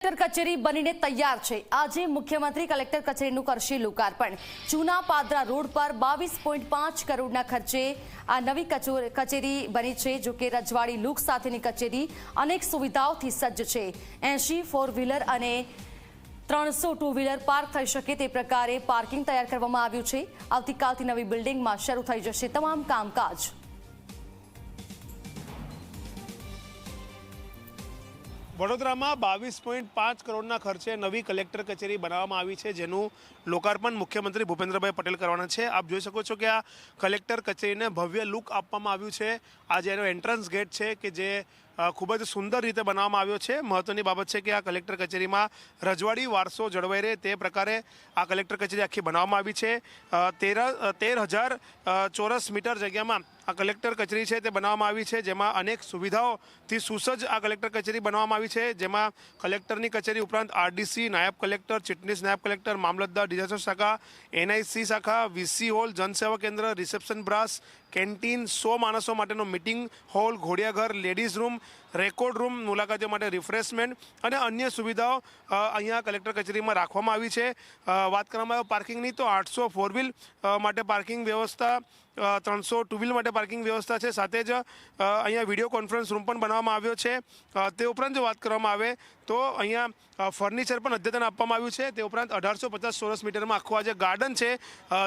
Collector કચેરી બનીને તૈયાર છે. આજે મુખ્યમંત્રી કલેક્ટર કચેરીનું કરશે લોકાર્પણ. જૂના પાદરા રોડ પર બાવીસ પોઈન્ટ પાંચ કરોડના ખર્ચે આ નવી કચોર- બની છે, જો કે રજવાડી લુક સાથેની કચેરી અનેક સુવિધાઓથી સજ્જ છે. એંશી ફોર વ્હીલર અને ત્રણસો ટુ વ્હીલર પાર્ક થઈ શકે તે પ્રકારે પાર્કિંગ તૈયાર કરવામાં આવ્યું છે. આવતીકાલથી નવી બિલ્ડિંગમાં શરૂ થઈ જશે તમામ કામકાજ. વડોદરામાં બાવીસ પોઈન્ટ પાંચ કરોડના ખર્ચે નવી કલેક્ટર કચેરી બનાવવામાં આવી છે, જેનું લોકાર્પણ મુખ્યમંત્રી ભૂપેન્દ્રભાઈ પટેલ કરવાના છે. આપ જોઈ શકો છો કે આ કલેક્ટર કચેરીને ભવ્ય લુક આપવામાં આવ્યું છે. આ જે એનો એન્ટ્રન્સ ગેટ છે કે જે ખૂબ જ સુંદર રીતે બનાવવામાં આવ્યો છે. મહત્વની બાબત છે કે આ કલેક્ટર કચેરીમાં રજવાડી, વારસો જળવાઈ રહે તે પ્રકારે આ કલેક્ટર કચેરી આખી બનાવવામાં આવી છે. તેર તેર હજાર ચોરસ મીટર જગ્યામાં આ કલેક્ટર કચેરી છે તે બનાવવામાં આવી છે, જેમાં અનેક સુવિધાઓથી સુસજ્જ આ કલેક્ટર કચેરી બનાવવામાં આવી છે, જેમાં કલેક્ટરની કચેરી ઉપરાંત આરડીસી, નાયબ કલેક્ટર, ચીટનીસ નાયબ કલેક્ટર, મામલતદાર, ડિઝાસ્ટર શાખા, એનઆઈસી શાખા, વીસી હોલ, જનસેવા કેન્દ્ર, રિસેપ્શન બ્રાસ કેન્ટીન સો માણસો માટેનો મિટિંગ હોલ, ઘોડિયાઘર, લેડીઝ રૂમ, રેકોર્ડ રૂમ, મુલાકાતીઓ માટે રિફ્રેશમેન્ટ અને અન્ય સુવિધાઓ અહીંયા કલેક્ટર કચેરીમાં રાખવામાં આવી છે. વાત કરવામાં આવે પાર્કિંગની તો આઠસો ફોર વ્હીલ માટે પાર્કિંગ વ્યવસ્થા ત્રણસો ટુ વ્હીલ માટે પાર્કિંગ વ્યવસ્થા છે. સાથે જ અહીંયા વીડિયો કોન્ફરન્સ રૂમ પણ બનાવવામાં આવ્યો છે. તે ઉપરાંત જો વાત કરવામાં આવે, તો અહીંયા ફર્નિચર પણ અદ્યતન આપવામાં આવ્યું છે. તે ઉપરાંત અઢારસો પચાસ ચોરસ મીટરમાં આખું આ જે ગાર્ડન છે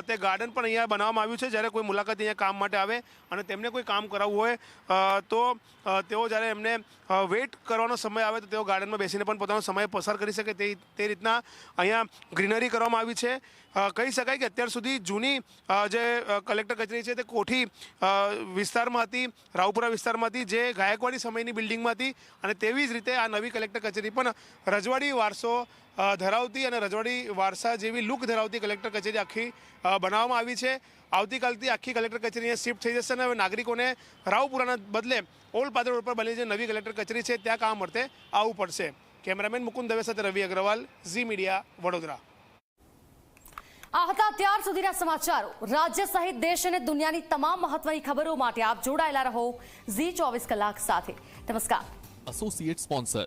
તે ગાર્ડન પણ અહીંયા બનાવવામાં આવ્યું છે. જ્યારે કોઈ મુલાકાત અહીંયા કામ માટે આવે અને તેમને કોઈ કામ કરાવવું હોય તો તેઓ જ્યારે એમને વેઇટ કરવાનો સમય આવે, તો તેઓ ગાર્ડનમાં બેસીને પણ પોતાનો સમય પસાર કરી શકે. તે તે રીતના અહીંયા ગ્રીનરી કરવામાં આવી છે. કહી શકાય કે અત્યાર સુધી જૂની જે કલેક્ટર કચેરી છે તે કોઠી વિસ્તારમાં હતી, રાવપુરા વિસ્તારમાં હતી, જે ગાયકવાડી સમયની બિલ્ડિંગમાં હતી અને તેવી જ રીતે આ નવી કલેક્ટર કચેરી પણ રજવાડી વારસો ધરાવતી અને રજવાડી વારસા જેવી લુક ધરાવતી કલેક્ટર કચેરી આખી બનાવવામાં આવી છે. આવતીકાલથી આખી કલેક્ટર કચેરી શિફ્ટ થઈ જશે અને હવે નાગરિકોને રાવપુરાના બદલે ઓલ્ડ પાદર રોડ પર બની જે નવી કલેક્ટર કચેરી છે, ત્યાં કામ અર્થે આવવું પડશે. કેમેરામેન મુકુંદ દવે સાથે રવિ અગ્રવાલ, ઝી મીડિયા વડોદરા. આ હતા ત્યાર સુધીના સમાચારો. રાજ્ય સહિત દેશ અને દુનિયાની તમામ મહત્વની ખબરો માટે આપ જોડાયેલા રહો ઝી ચોવીસ કલાક સાથે. નમસ્કાર. Associate sponsor.